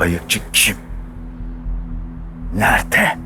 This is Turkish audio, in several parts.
kayıkçı kim? Nerede?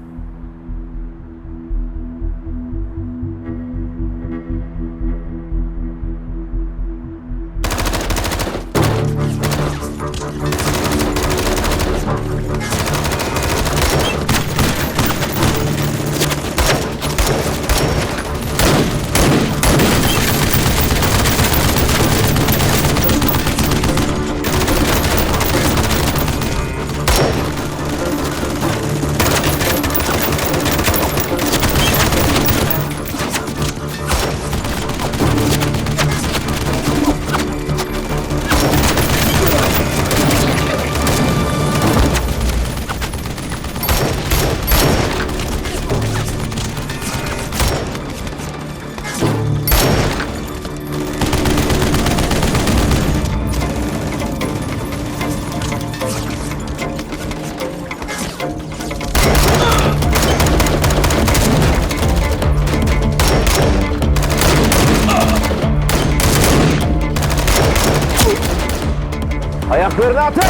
Ayaklarını atın!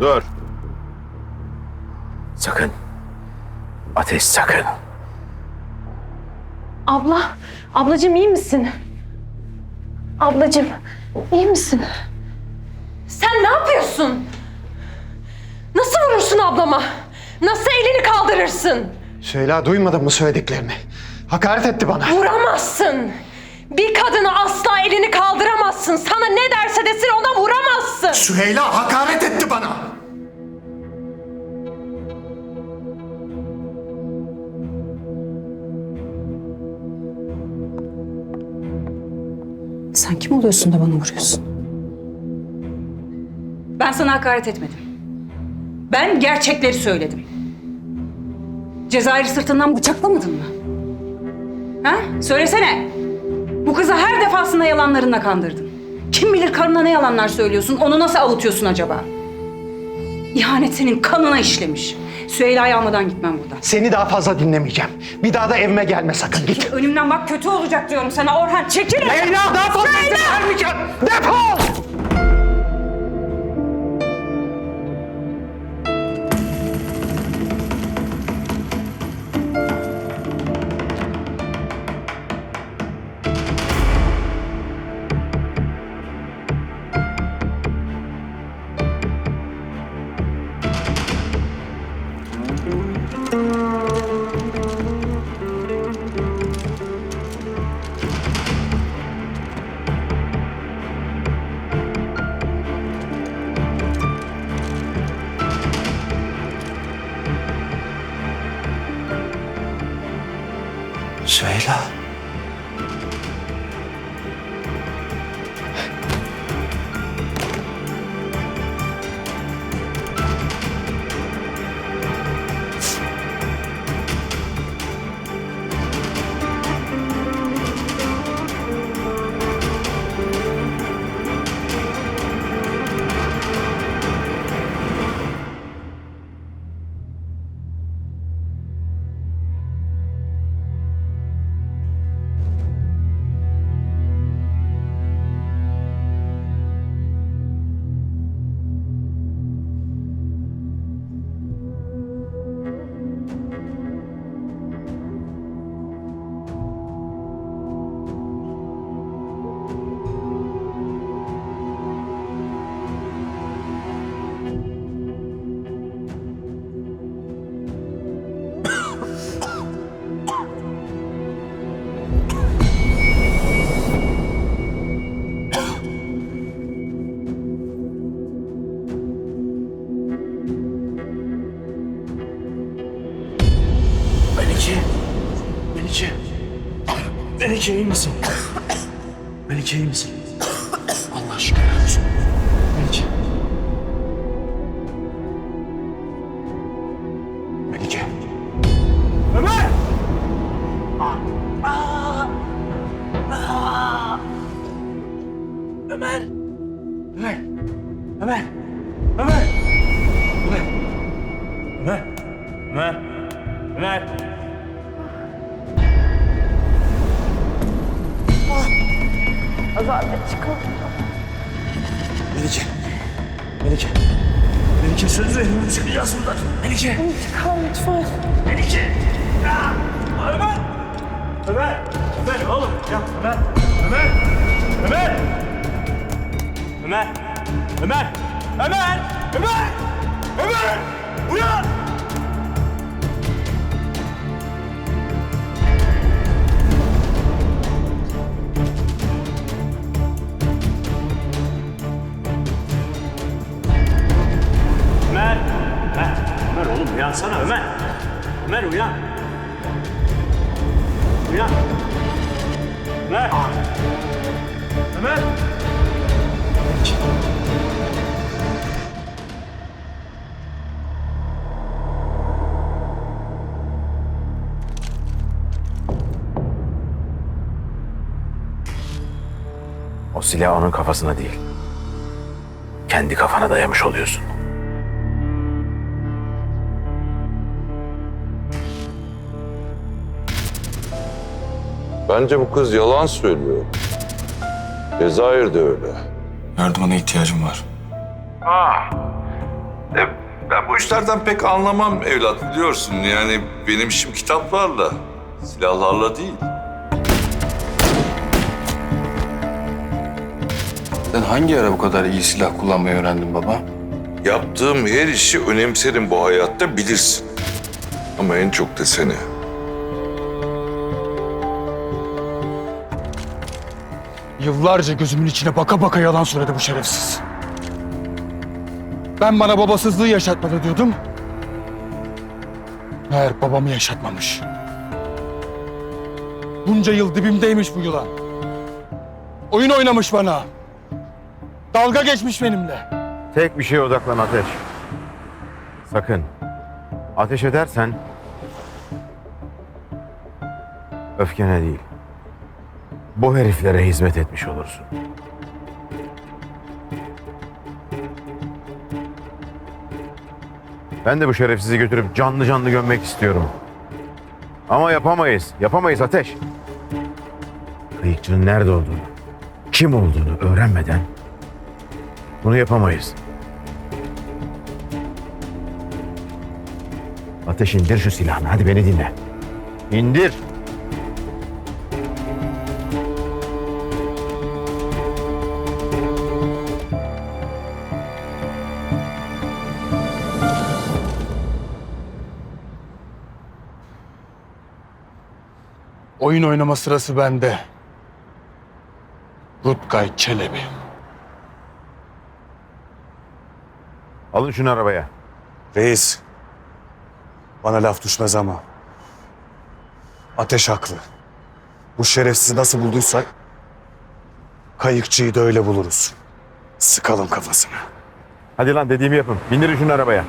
Dur. Sakın. Ateş sakın. Abla, ablacığım iyi misin? Ablacığım, iyi misin? Sen ne yapıyorsun? Nasıl vurursun ablama? Nasıl elini kaldırırsın? Süheyla duymadın mı söylediklerini? Hakaret etti bana. Vuramazsın. Bir kadına asla elini kaldıramazsın. Sana ne derse desin ona vuramazsın. Süheyla hakaret etti bana. Kim oluyorsun da bana vuruyorsun? Ben sana hakaret etmedim. Ben gerçekleri söyledim. Cezayir'i sırtından bıçaklamadın mı? Ha? Söylesene. Bu kızı her defasında yalanlarınla kandırdın. Kim bilir karına ne yalanlar söylüyorsun, onu nasıl avutuyorsun acaba? İhanet senin kanına işlemiş. Süheyla'yı almadan gitmem buradan. Seni daha fazla dinlemeyeceğim. Bir daha da evime gelme sakın git. Önümden bak kötü olacak diyorum sana Orhan. Çekil. Leyla daha fazla izin vermeyeceğim. Defol! Süheyla. Melike misin? Melike iyi misin? Allah şükür olsun. Melike. Melike. Ömer! Aa! Aa! Aa! Ömer. Ömer. Ömer. Ömer. Ömer. Ömer. Melike. Melike. Melike söz veriyorum çıkacağız buradan. Melike. Çıkar lütfen. Melike. Ömer. Ömer. Ömer oğlum. Ya Ömer. Ömer. Ömer. Ömer. Ömer. Ömer. Ömer. Ömer. Uyan. Silah onun kafasına değil. Kendi kafana dayamış oluyorsun. Bence bu kız yalan söylüyor. Cezayir de öyle. Yardımına ihtiyacım var. E, ben bu işlerden pek anlamam evlat biliyorsun. Yani benim işim kitaplarla, silahlarla değil. Sen hangi ara bu kadar iyi silah kullanmayı öğrendin baba? Yaptığım her işi önemserim bu hayatta bilirsin. Ama en çok da seni. Yıllarca gözümün içine baka baka yalan söyledi bu şerefsiz. Ben bana babasızlığı yaşatmadı diyordum. Meğer babamı yaşatmamış. Bunca yıl dibimdeymiş bu yılan. Oyun oynamış bana. Dalga geçmiş benimle. Tek bir şeye odaklan Ateş. Sakın. Ateş edersen... Öfkene değil. Bu heriflere hizmet etmiş olursun. Ben de bu şerefsizi götürüp canlı canlı gömmek istiyorum. Ama yapamayız. Yapamayız Ateş. Kıyıkçının nerede olduğunu, kim olduğunu öğrenmeden bunu yapamayız. Ateş indir şu silahını. Hadi beni dinle. İndir. Oyun oynama sırası bende. Rutkay Çelebi. Alın şunu arabaya. Reis. Bana laf düşmez ama. Ateş haklı. Bu şerefsizi nasıl bulduysak kayıkçıyı da öyle buluruz. Sıkalım kafasını. Hadi lan dediğimi yapın. Bindirin şunu arabaya.